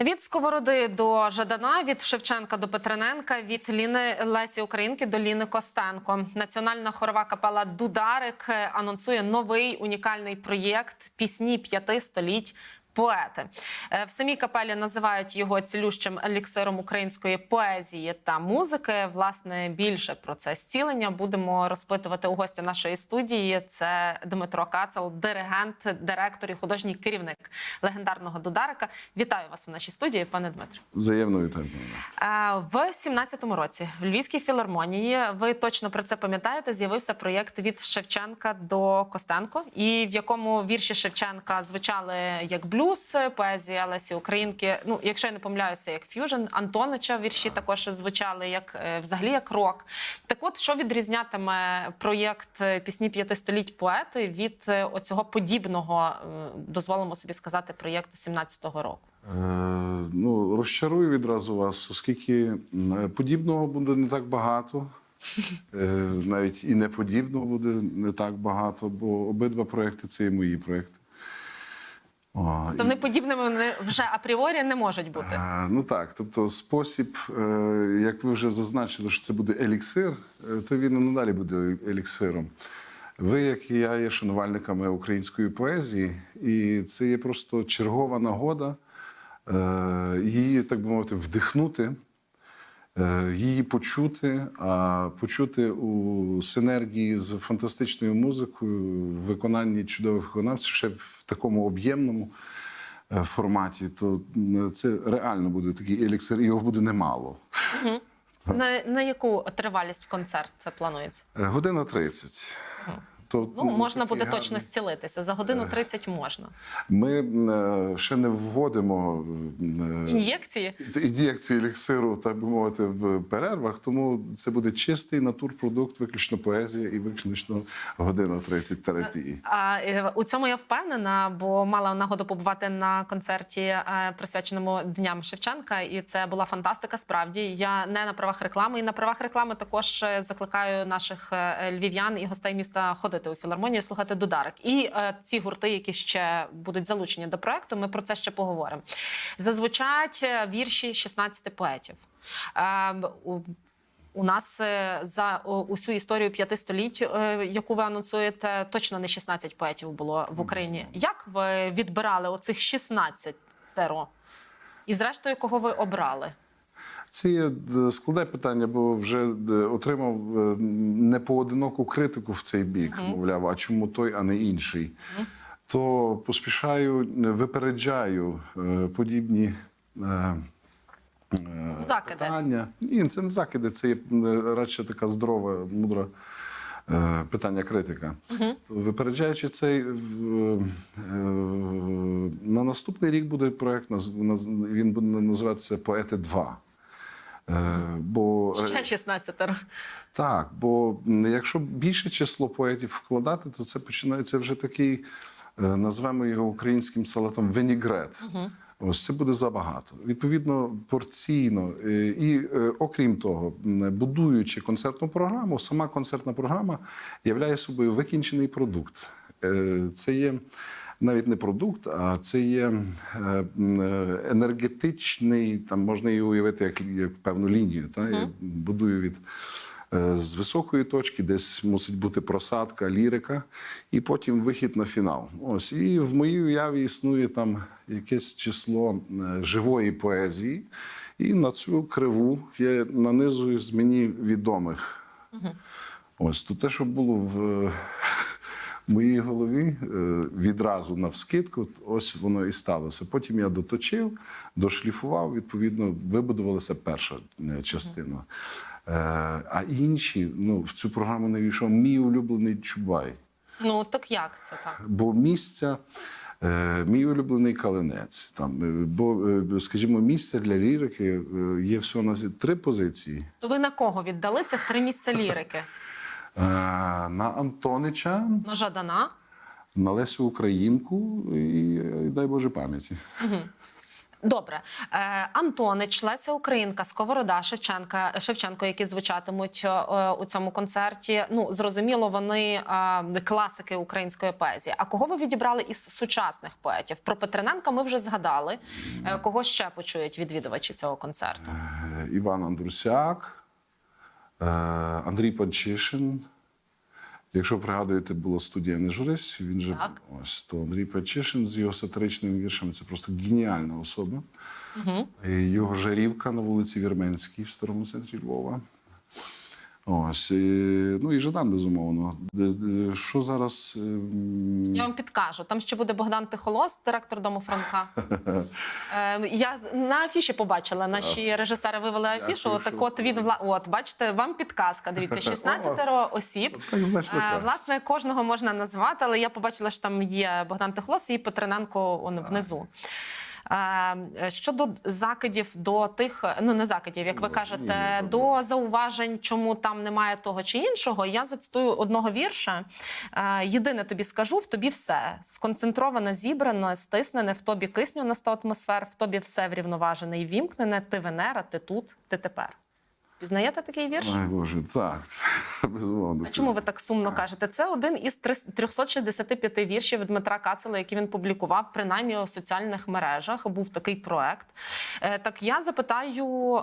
Від Сковороди до Жадана, від Шевченка до Петрененка, від Ліни Лесі Українки до Ліни Костенко. Національна хорова капела Дударик анонсує новий унікальний проєкт пісні п'яти століть. Поети Е, в самій капелі називають його цілющим еліксиром української поезії та музики. Власне, більше про це зцілення будемо розпитувати у гостя нашої студії. Це Дмитро Кацел, диригент, директор і художній керівник легендарного Дударика. Вітаю вас в нашій студії, пане Дмитре. Взаємно вітаю. Е, В 17-му році в Львівській філармонії ви точно про це пам'ятаєте. З'явився проєкт від Шевченка до Костенко, і в якому вірші Шевченка звучали як блюз, поезія Лесі Українки. Ну, якщо я не помиляюся, як ф'южн Антонича вірші також звучали як е, взагалі як рок. Так, от що відрізнятиме проєкт е, пісні п'яти століть поети від е, оцього подібного, е, дозволимо собі сказати, проєкту 17-го року. Е, ну, розчарую відразу вас, оскільки подібного буде не так багато. Е, навіть і неподібного буде не так багато, бо обидва проекти це і мої проекти. О, То вони подібними вони вже апріорі не можуть бути. А, Ну так, тобто спосіб, е, як ви вже зазначили, що це буде еліксир, е, то він і надалі буде еліксиром. Ви, як і я, є шанувальниками української поезії, і це є просто чергова нагода е, її, так би мовити, вдихнути, її почути, а почути у синергії з фантастичною музикою, в виконанні чудових виконавців, ще в такому об'ємному е, форматі, то це реально буде такий еліксир, його буде немало. На, на яку тривалість концерт планується? Е, Година 30. То, Ну, можна буде точно зцілитися. За годину 30 можна. Ми е, ще не вводимо е, Ін'єкції? ін'єкції еліксиру, так би мовити, в перервах, тому це буде чистий натурпродукт, виключно поезія і виключно година 30 терапії. А е, у цьому я впевнена, бо мала нагоду побувати на концерті, е, присвяченому дням Шевченка, і це була фантастика. Справді я не на правах реклами, і на правах реклами також закликаю наших львів'ян і гостей міста ходити у філармонію, слухати Дударик. І е, ці гурти, які ще будуть залучені до проекту, ми про це ще поговоримо. Зазвучать е, вірші 16 поетів. Е, у- у нас е, за усю історію п'яти століть, е, яку ви анонсуєте, точно не 16 поетів було в Україні. Як ви відбирали оцих 16 теро? І зрештою, кого ви обрали? Це є е, складне питання, бо вже е, отримав е, непоодиноку критику в цей бік, мовляв, а чому той, а не інший. То поспішаю, випереджаю подібні. Закиди. Питання. Ні, це не закиди, це є радше така здорова, мудра питання критика. То, випереджаючи цей, на наступний рік буде проект, він буде називатися Поети 2. Е, Бо Ще 16 теро. так, бо якщо більше число поетів вкладати, то це починається вже такий, е, назвемо його українським салатом венігрет. Ось це буде забагато. Відповідно, порційно. Е, І е, окрім того, будуючи концертну програму, сама концертна програма являє собою викінчений продукт. Е, Це є навіть не продукт, а це є е, енергетичний, там можна її уявити як, як певну лінію. Та? Я будую від е, з високої точки, десь мусить бути просадка, лірика, і потім вихід на фінал. Ось і в моїй уяві існує там якесь число е, живої поезії, і на цю криву я нанизую з мені відомих. Ось то те, що було в моїй голові е, відразу навскидку, ось воно і сталося. Потім я доточив, дошліфував, відповідно, вибудувалася перша е, частина. Е, А інші, ну, в цю програму не війшов мій улюблений Чубай. Ну так як це так? Бо місця. Мій улюблений калинець. Там, бо, скажімо, місця для лірики є всього на три позиції. То ви на кого віддали цих три місця лірики? Е, На Антонича, На Жадана? на Лесю Українку і, і дай Боже пам'яті. Добре, е, Антонич, Леся Українка, Сковорода, Шевченка, Шевченко, які звучатимуть е, у цьому концерті. Ну зрозуміло, вони класики української поезії. А кого ви відібрали із сучасних поетів? Про Петрененка ми вже згадали. Кого ще почують відвідувачі цього концерту? Іван Андрусяк, Андрій Панчишин. Якщо пригадуєте, була студія Не журись, він же Так. ось то Андрій Панчишин з його сатиричними віршами це просто геніальна особа. Угу. Його жарівка на вулиці Вірменській в старому центрі Львова. Ось, і, ну і Жадан, безумовно. Що зараз? ем, Я вам підкажу. Там ще буде Богдан Тихолос, директор дому Франка. Е, я на афіші побачила. Наші режисери вивели афішу. Дякую, Так, от він от бачите, вам підказка. Дивіться, 16 осіб. Е. Власне, кожного можна назвати, але я побачила, що там є Богдан Тихолос і Петрененко внизу. Е, Щодо закидів до тих, ну не закидів, як ви Ну, кажете, до зауважень, чому там немає того чи іншого, я зацитую одного вірша. Е, Єдине тобі скажу, в тобі все сконцентровано, зібрано, стиснене, в тобі кисню на 100 атмосфер, в тобі все врівноважене і вімкнене. Ти Венера, ти тут, ти тепер. Пізнаєте такий вірш? Ой, Боже, так. Безумовно. А чому ви так сумно кажете? Це один із 365 віршів Дмитра Кацела, які він публікував принаймні у соціальних мережах. Був такий проект. Е, Так я запитаю.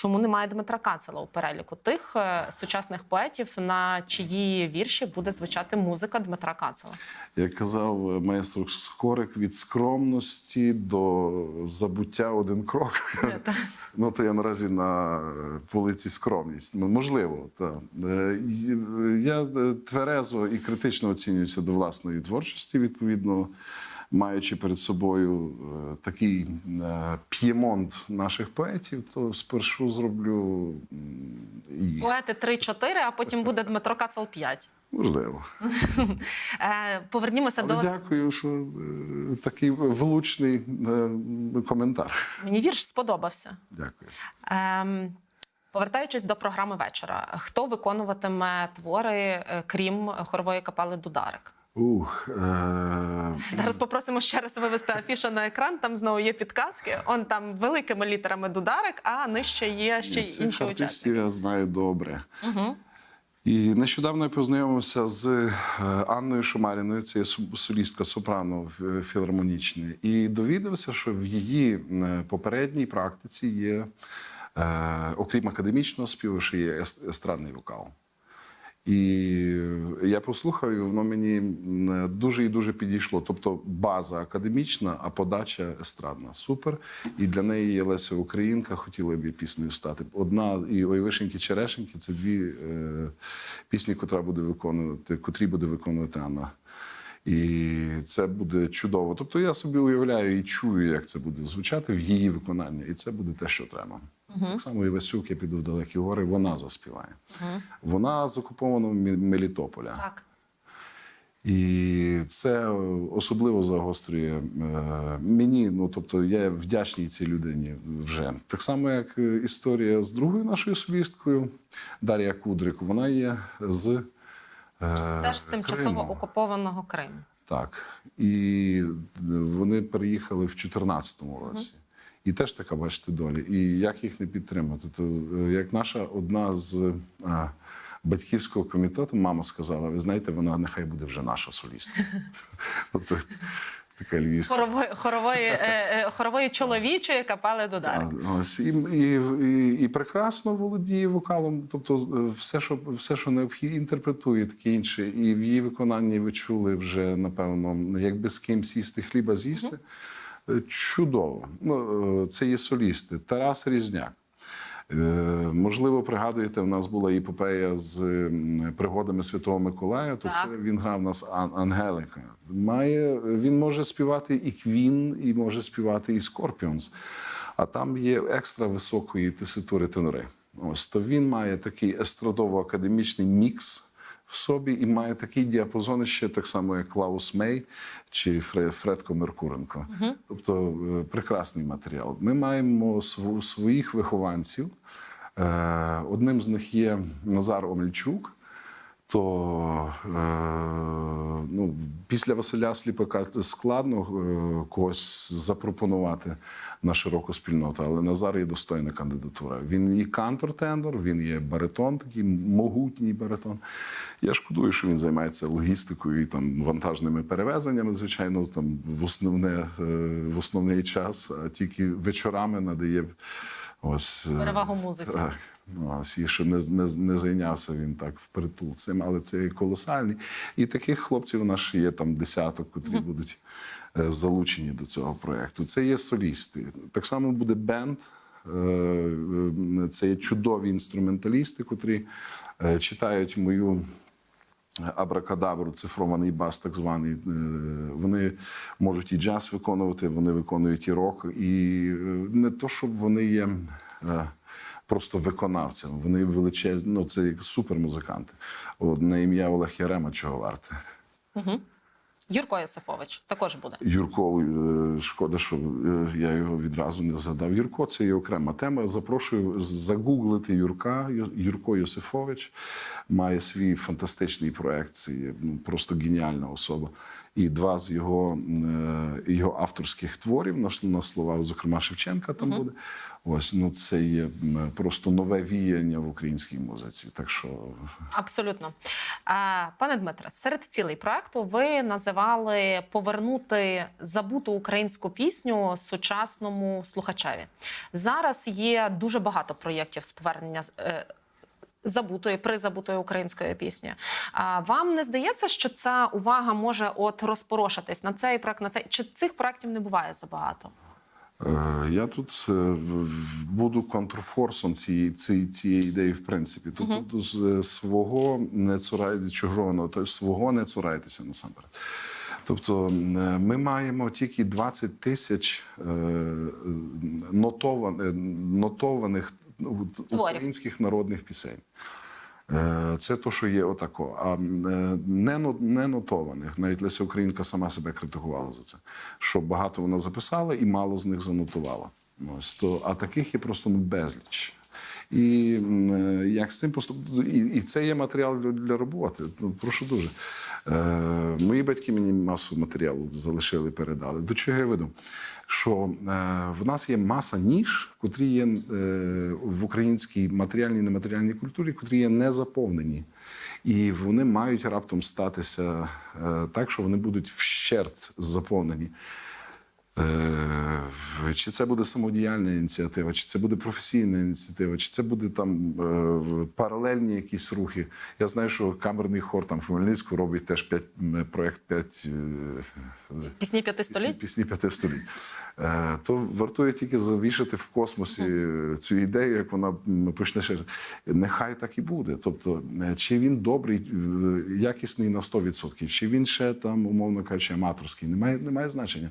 Чому немає Дмитра Кацела у переліку тих е, сучасних поетів, на чиї вірші буде звучати музика Дмитра Кацела? Як казав е, маестро Скорик, від скромності до забуття один крок. Та- Ну, то я наразі на е, полиці скромність. Ну, можливо, так. Я е, тверезо і критично оцінююся до власної творчості, відповідно, маючи перед собою е, такий е, п'ємонт наших поетів, то спершу зроблю їх. Поети 3-4, а потім буде Дмитро Кацел 5. Можливо. Е, Повернімося Але до дякую, що такий влучний коментар. мені вірш сподобався. Дякую. Ем, повертаючись до програми вечора, хто виконуватиме твори, крім хорової капели Дударик? Ух, е, Зараз попросимо ще раз вивести афішу на екран. Там знову є підказки. Он там великими літерами Дударик, а нижче є ще й інші артистів учасники. я знаю добре. Угу. І нещодавно я познайомився з е, Анною Шумаріною, це є солістка сопрано в- філармонічне, і довідався, що в її е, попередній практиці є, е, окрім академічного співу, ще є естрадний вокал. І я послухав, і воно мені дуже і дуже підійшло. Тобто база академічна, а подача естрадна. Супер. І для неї є Леся Українка, хотіла б їй піснею стати. Одна і Ой вишеньки черешеньки це дві е, пісні, котра буде виконувати, котрі буде виконувати Анна. І це буде чудово. Тобто я собі уявляю і чую, як це буде звучати в її виконанні. І це буде те, що треба. Так само і Васюк, я піду в далекі гори, вона заспіває. Вона з окупованого Мелітополя. Так. І це особливо загострює е, мені. Ну тобто, я вдячний цій людині вже так само, як е, історія з другою нашою солісткою Дар'я Кудрик. Вона є з е, Теж з тимчасово окупованого Криму. Так. І вони переїхали в 2014 році. І теж така, бачите, доля. І як їх не підтримати? То е, як наша одна з а, батьківського комітету, мама сказала: ви знаєте, вона нехай буде вже наша солістка. Така львівська. Хорової, хорової, е, е, хорової чоловічої капели Дударик. А, Ось і, і, і, прекрасно володіє вокалом. Тобто, е, все, що все, що необхідно, інтерпретує таке інше. І в її виконанні ви чули вже напевно, якби з ким сісти хліба з'їсти. Е, Чудово. Ну, е, це є солісти. Тарас Різняк. Е, Можливо, пригадуєте, в нас була епопея з пригодами Святого Миколая, то Так. це він грав нас Ан- Ангелика. Має, він може співати і Квін, і може співати і Скорпіонс. А там є екстра високої теситури тенори. Ось то він має такий естрадово-академічний мікс в собі і має такий діапазон ще так само, як Клаус Мей чи Фре- Фредко Меркуренко. Тобто е, прекрасний матеріал. Ми маємо св- своїх вихованців. Е, Одним з них є Назар Омельчук. То е, ну, після Василя Сліпака складно е, когось запропонувати на широку спільноту, але Назар є достойна кандидатура. Він і кантор-тендор, він є баритон, такий могутній баритон. Я шкодую, що він займається логістикою і там вантажними перевезеннями, звичайно, там в основне е, в основний час, а тільки вечорами надає ось е, Перевагу музиці. Так. Ну, Ось, і що не, не, не зайнявся він так впритул цим, але це колосальний. І таких хлопців у нас є там десяток, котрі будуть е, залучені до цього проєкту. Це є солісти. Так само буде бенд. Е, е, Це є чудові інструменталісти, котрі е, читають мою абракадабру, цифрований бас, так званий. Е, Вони можуть і джаз виконувати, вони виконують і рок. І е, не то, щоб вони є е, просто виконавцями, вони величезні, ну це як супермузиканти. От, на ім'я Олег Ярема, чого варте. Юрко Йосифович також буде. Юрко, е, шкода, що е, я його відразу не згадав. Юрко це є окрема тема. Запрошую загуглити Юрка. Юрко Йосифович має свій фантастичний проект. Це є ну, просто геніальна особа. І два з його, е, його авторських творів на, слова, зокрема Шевченка, там буде. Ось ну це є просто нове віяння в українській музиці. Так що Абсолютно. Пане Дмитре, серед цілей проекту ви називали повернути забуту українську пісню сучасному слухачеві. Зараз є дуже багато проєктів з повернення е, забутої, призабутої української пісні. А вам не здається, що ця увага може от розпорошитись на цей проект, на цей чи цих проєктів не буває забагато? Е, Я тут е, буду контрфорсом цієї, цієї, цієї ідеї, в принципі. З е, свого не цурайте чужого, ну, тобто свого не цурайтеся насамперед. Тобто ми маємо тільки 20 тисяч нотованих, українських народних пісень. Е, Це то, що є отако. А е, не, нотованих, навіть Леся Українка сама себе критикувала за це. Що багато вона записала і мало з них занотувала. Ось то, а таких є просто ну, безліч. І е, як з цим поступити? І, це є матеріал для, роботи. Ну, прошу дуже. Е, мої батьки мені масу матеріалу залишили, передали. До чого я веду? Що е, в нас є маса ніж, котрі є в українській матеріальній і нематеріальній культурі, котрі є не заповнені. І вони мають раптом статися так, що вони будуть вщерть заповнені. Е, Чи це буде самодіяльна ініціатива, чи це буде професійна ініціатива, чи це буде там е, паралельні якісь рухи. Я знаю, що камерний хор там в Хмельницьку робить теж п'ять м, проект п'ять е, Пісні п'яти століть? пісні п'яти століть. То вартує тільки завішати в космосі цю ідею, як вона почне ще. Нехай так і буде. Тобто, чи він добрий, якісний на 100%, чи він ще там, умовно кажучи, аматорський, немає, немає значення.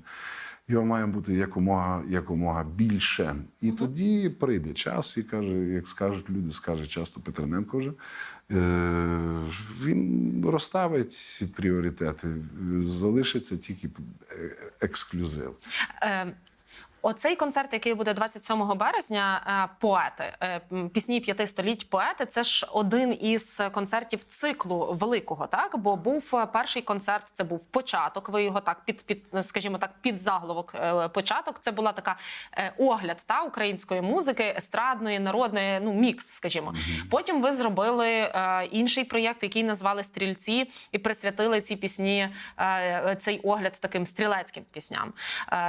Його має бути якомога, якомога більше. І тоді прийде час, і каже, як скажуть люди, скаже часто Петрененко вже. Е, він розставить пріоритети, залишиться тільки е, ексклюзив. Е, Оцей концерт, який буде 27 березня, е, поети е, пісні п'яти століть. Поети це ж один із концертів циклу великого, так бо був е, перший концерт. Це був початок. Ви його так під під скажімо так, під заголовок початок. Це була така огляд та української музики, естрадної, народної, ну мікс, скажімо. Потім ви зробили інший проєкт, який назвали Стрільці, і присвятили ці пісні, цей огляд таким стрілецьким пісням.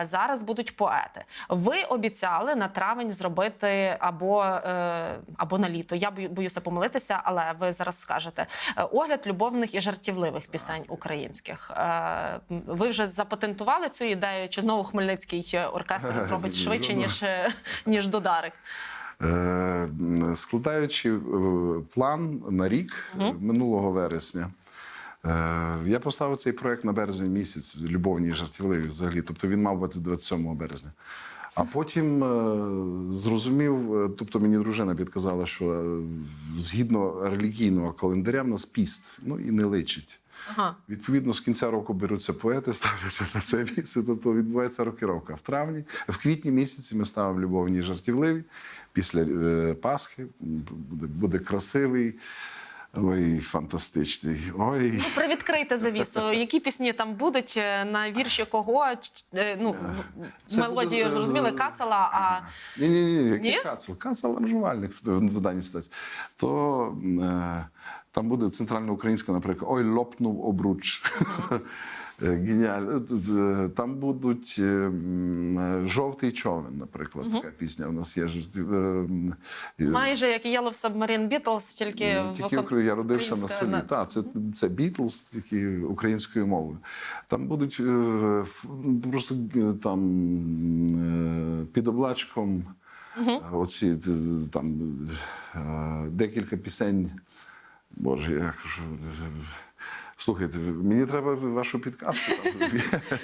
Зараз будуть поети. Ви обіцяли на травень зробити або, е, або на літо. Я бою- боюся помилитися, але ви зараз скажете Е, огляд любовних і жартівливих пісень українських. Е, Ви вже запатентували цю ідею? Чи знову Хмельницький оркестр зробить швидше ніж, е, ніж Додарик? Складаючи план на рік е, минулого вересня, я поставив цей проект на березень місяць, любовні і жартівливі взагалі. Тобто він мав бути 27 березня. А потім е, зрозумів, е, тобто мені дружина підказала, що е, згідно релігійного календаря в нас піст, ну і не личить. Ага. Відповідно, з кінця року беруться поети, ставляться на це місце. Тобто відбувається рокіровка. В травні, в квітні місяці ми ставимо любовні і жартівливі. Після е, Пасхи буде, буде красивий. Ой, фантастичний. Ой. Ну, привідкрийте завісу. Які пісні там будуть, е, на вірші кого? Е, Ну, Це мелодію буде, е, зрозуміли, кацала, а Ні, ні, ні, який кацал. Кацел аранжувальник в, в даній ситуації. То е, там буде центральноукраїнська, наприклад, ой, лопнув обруч. Е, Геніально. Е, Там будуть е, жовтий човен, наприклад, така пісня. У нас є ж. майже як і Yellow Submarine Beatles, тільки, Ну, Тільки Украї- я родився на селі. на- Так, це, це Бітлз, тільки українською мовою. Там будуть просто там під облачком е, оці там декілька пісень. Боже, як ж. Слухайте, мені треба вашу підказку.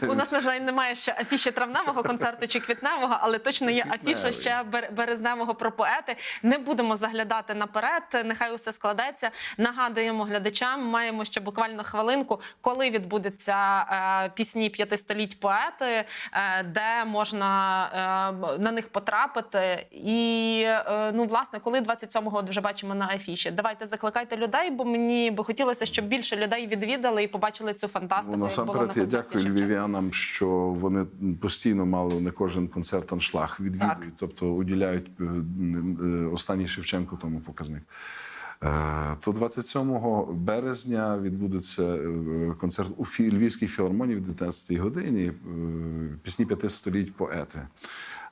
У нас, на жаль, немає ще афіші травневого концерту чи квітневого, але точно є афіша ще бер- березневого про поети. Не будемо заглядати наперед. Нехай усе складеться. Нагадуємо глядачам, маємо ще буквально хвилинку, коли відбудуться е, пісні п'яти століть поети, е, де можна е, на них потрапити. І ну, власне, коли 27-го вже бачимо на афіші. Давайте закликайте людей, бо мені би хотілося, щоб більше людей відвідали і побачили цю фантастику. Ну, насамперед, я дякую львів'янам, що вони постійно мали на кожен концерт аншлаг, відвідують, Так. тобто уділяють е, е, останній Шевченко тому показник. Е, То 27 березня відбудеться концерт у Львівській філармонії в 19-й годині. Пісні п'яти століть поети.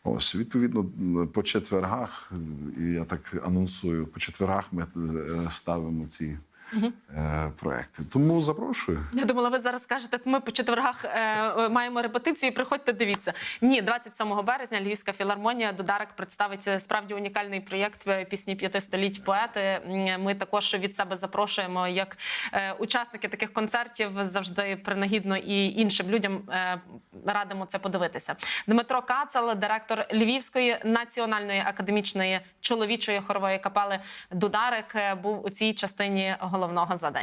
Ось, відповідно, по четвергах, і я так анонсую, по четвергах ми ставимо ці е, проекти. Тому запрошую. Я думала, ви зараз скажете, ми по четвергах е, е, маємо репетиції. Приходьте, дивіться. Ні, 27 березня Львівська філармонія Додарик представить справді унікальний проєкт пісні п'яти століть поети. Ми також від себе запрошуємо як учасники таких концертів завжди принагідно і іншим людям радимо це подивитися. Дмитро Кацал, директор Львівської національної академічної чоловічої хорової капели Дударик, був у цій частині головного задання.